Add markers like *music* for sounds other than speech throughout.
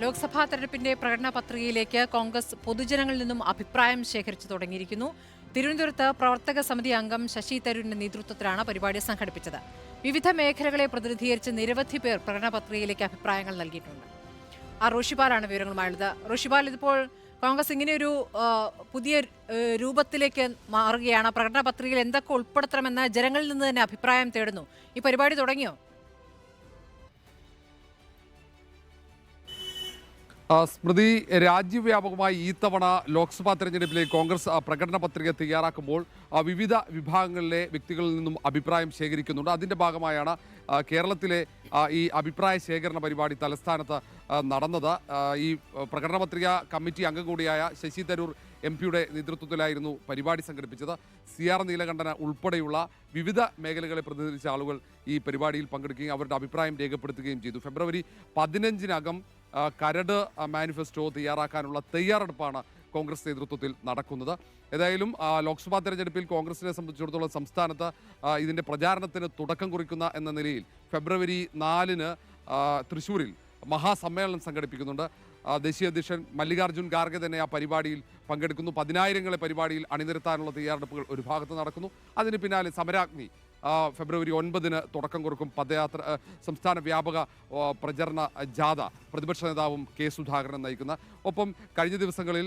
ലോക്സഭാ തെരഞ്ഞെടുപ്പിന്റെ പ്രകടന പത്രികയിലേക്ക് കോൺഗ്രസ് പൊതുജനങ്ങളിൽ നിന്നും അഭിപ്രായം ശേഖരിച്ചു തുടങ്ങിയിരിക്കുന്നു. തിരുവനന്തപുരത്ത് പ്രവർത്തക സമിതി അംഗം ശശി തരൂരിന്റെ നേതൃത്വത്തിലാണ് പരിപാടി സംഘടിപ്പിച്ചത്. വിവിധ മേഖലകളെ പ്രതിനിധീകരിച്ച് നിരവധി പേർ പ്രകടന പത്രികയിലേക്ക് അഭിപ്രായങ്ങൾ നൽകിയിട്ടുണ്ട്. ആ റോഷിപാലാണ് വിവരങ്ങളുമായുള്ളത്. റോഷിപാൽ ഇതിപ്പോൾ കോൺഗ്രസ് ഇങ്ങനെയൊരു പുതിയ രൂപത്തിലേക്ക് മാറുകയാണ്. പ്രകടന പത്രികയിൽ എന്തൊക്കെ ഉൾപ്പെടുത്തണമെന്ന് ജനങ്ങളിൽ നിന്ന് തന്നെ അഭിപ്രായം തേടുന്നു. ഈ പരിപാടി തുടങ്ങിയോ? സ്മൃതി രാജ്യവ്യാപകമായി ഈ തവണ ലോക്സഭാ തെരഞ്ഞെടുപ്പിലെ കോൺഗ്രസ് പ്രകടന പത്രിക തയ്യാറാക്കുമ്പോൾ വിവിധ വിഭാഗങ്ങളിലെ വ്യക്തികളിൽ നിന്നും അഭിപ്രായം ശേഖരിക്കുന്നുണ്ട്. അതിന്റെ ഭാഗമായാണ് കേരളത്തിലെ ഈ അഭിപ്രായ ശേഖരണ പരിപാടി തലസ്ഥാനത്ത് നടന്നത്. ഈ പ്രകടന പത്രിക കമ്മിറ്റി അംഗം കൂടിയായ ശശി തരൂർ എം പിയുടെ നേതൃത്വത്തിലായിരുന്നു പരിപാടി സംഘടിപ്പിച്ചത്. സി ആർ നീലകണ്ഠന ഉൾപ്പെടെയുള്ള വിവിധ മേഖലകളെ പ്രതിനിധിച്ച ആളുകൾ ഈ പരിപാടിയിൽ പങ്കെടുക്കുകയും അവരുടെ അഭിപ്രായം രേഖപ്പെടുത്തുകയും ചെയ്തു. ഫെബ്രുവരി പതിനഞ്ചിനകം കരട് മാനിഫെസ്റ്റോ തയ്യാറാക്കാനുള്ള തയ്യാറെടുപ്പാണ് കോൺഗ്രസ് നേതൃത്വത്തിൽ നടക്കുന്നത്. ഏതായാലും ലോക്സഭാ തെരഞ്ഞെടുപ്പിൽ കോൺഗ്രസിനെ സംബന്ധിച്ചിടത്തോളം സംസ്ഥാനത്ത് ഇതിന്റെ പ്രചാരണത്തിന് തുടക്കം കുറിക്കുന്ന എന്ന നിലയിൽ ഫെബ്രുവരി നാലിന് തൃശ്ശൂരിൽ മഹാസമ്മേളനം സംഘടിപ്പിക്കുന്നുണ്ട്. ദേശീയ അധ്യക്ഷൻ മല്ലികാർജുൻ ഖാർഗെ തന്നെ ആ പരിപാടിയിൽ പങ്കെടുക്കുന്നു. പതിനായിരങ്ങളെ പരിപാടിയിൽ അണിനിരത്താനുള്ള തയ്യാറെടുപ്പുകൾ ഒരു ഭാഗത്ത് നടക്കുന്നു. അതിന് പിന്നാലെ സമരാഗ്നി ഫെബ്രുവരി ഒൻപതിന് തുടക്കം കുറിക്കും പദയാത്ര സംസ്ഥാന വ്യാപക പ്രചരണ ജാഥ പ്രതിപക്ഷ നേതാവും കെ സുധാകരൻ നയിക്കുന്ന. ഒപ്പം കഴിഞ്ഞ ദിവസങ്ങളിൽ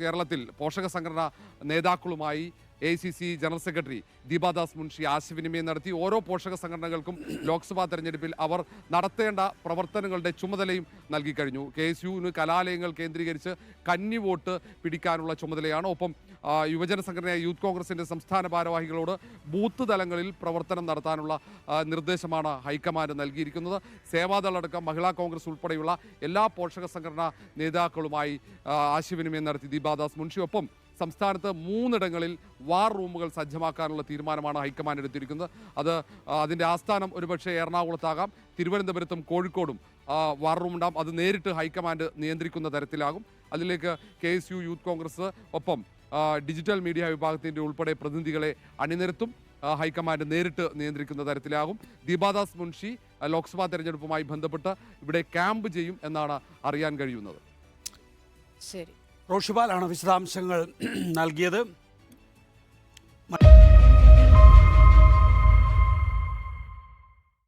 കേരളത്തിൽ പോഷക സംഘടനാ നേതാക്കളുമായി A C C general secretary Deepa Das Munshi ആശയവിനിമയം നടത്തി. ഓരോ പോഷക സംഘടനകൾക്കും ലോക്സഭാ തെരഞ്ഞെടുപ്പിൽ അവർ നടത്തേണ്ട പ്രവർത്തനങ്ങളുടെ ചുമതലയും നൽകിക്കഴിഞ്ഞു കെ എസ് യുവിന് കലാലയങ്ങൾ കേന്ദ്രീകരിച്ച് കന്നി വോട്ട് പിടിക്കാനുള്ള ചുമതലയാണ്. ഒപ്പം യുവജന സംഘടനയായ യൂത്ത് കോൺഗ്രസിന്റെ സംസ്ഥാന ഭാരവാഹികളോട് ബൂത്ത് തലങ്ങളിൽ പ്രവർത്തനം നടത്താനുള്ള നിർദ്ദേശമാണ് ഹൈക്കമാൻഡ് നൽകിയിരിക്കുന്നത്. സേവാദളടക്കം മഹിളാ കോൺഗ്രസ് ഉൾപ്പെടെയുള്ള എല്ലാ പോഷക സംഘടനാ നേതാക്കളുമായി ആശയവിനിമയം നടത്തി ദീപാദാസ് മുൻഷി. ഒപ്പം സംസ്ഥാനത്ത് മൂന്നിടങ്ങളിൽ വാർ റൂമുകൾ സജ്ജമാക്കാനുള്ള തീരുമാനമാണ് ഹൈക്കമാൻഡ് എടുത്തിരിക്കുന്നത്. അത് അതിന്റെ ആസ്ഥാനം ഒരുപക്ഷെ എറണാകുളത്താകാം. തിരുവനന്തപുരത്തും കോഴിക്കോടും വാർ റൂം ഉണ്ടാകും അത് നേരിട്ട് ഹൈക്കമാൻഡ് നിയന്ത്രിക്കുന്ന തരത്തിലാകും. അതിലേക്ക് K S U youth Congress ഒപ്പം ഡിജിറ്റൽ മീഡിയ വിഭാഗത്തിന്റെ ഉൾപ്പെടെ പ്രതിനിധികളെ അണിനിരത്തും ഹൈക്കമാൻഡ് നേരിട്ട് നിയന്ത്രിക്കുന്ന തരത്തിലാകും. ദീപാദാസ് മുൻഷി ലോക്സഭാ തെരഞ്ഞെടുപ്പുമായി ബന്ധപ്പെട്ട് ഇവിടെ ക്യാമ്പ് ചെയ്യും എന്നാണ് അറിയാൻ കഴിയുന്നത്. ശരി. റോഷിപാലാണ് വിശദാംശങ്ങൾ *clears throat* നൽകിയത്.